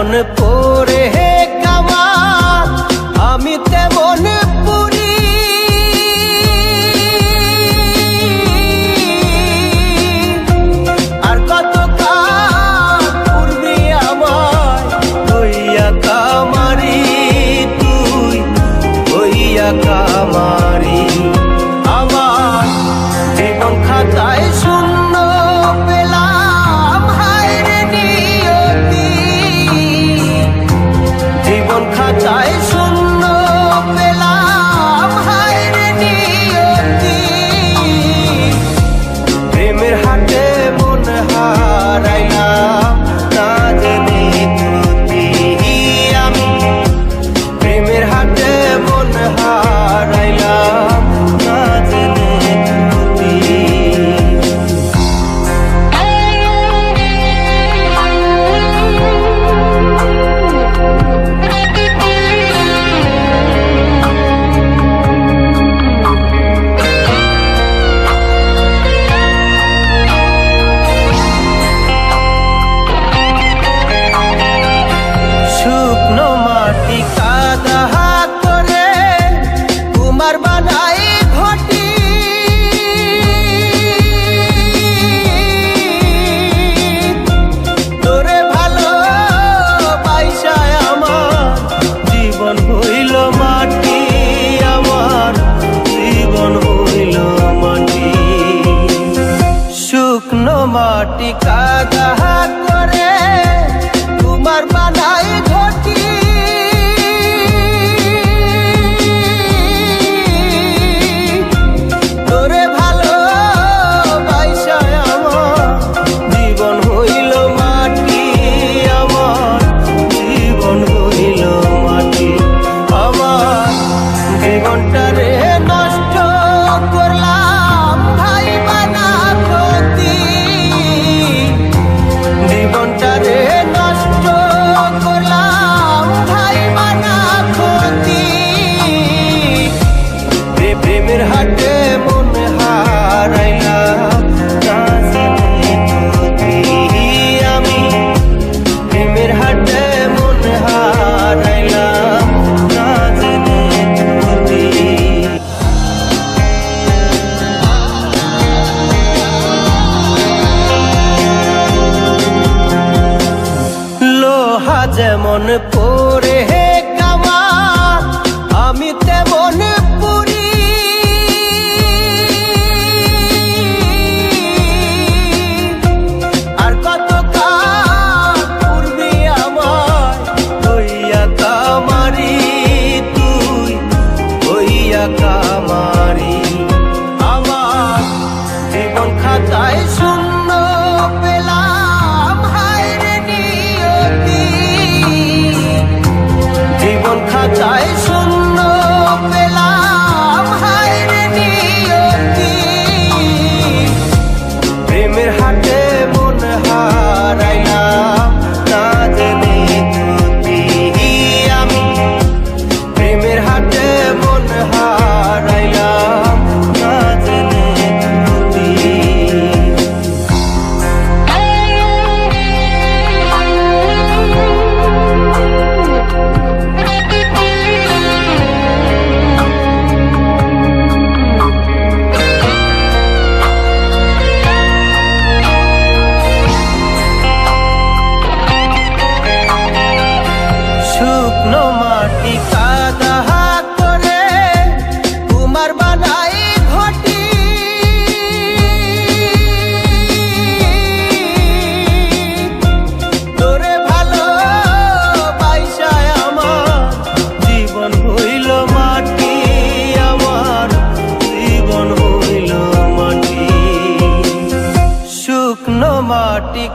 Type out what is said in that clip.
যেমন পরে হে কামা? আমি তেমন পুরি আর কত পূর্বি আমার হইয়া কামারি তুই হইয়া কামারি। আমার জীবন খাতায় वाटिका যেমন পর माटी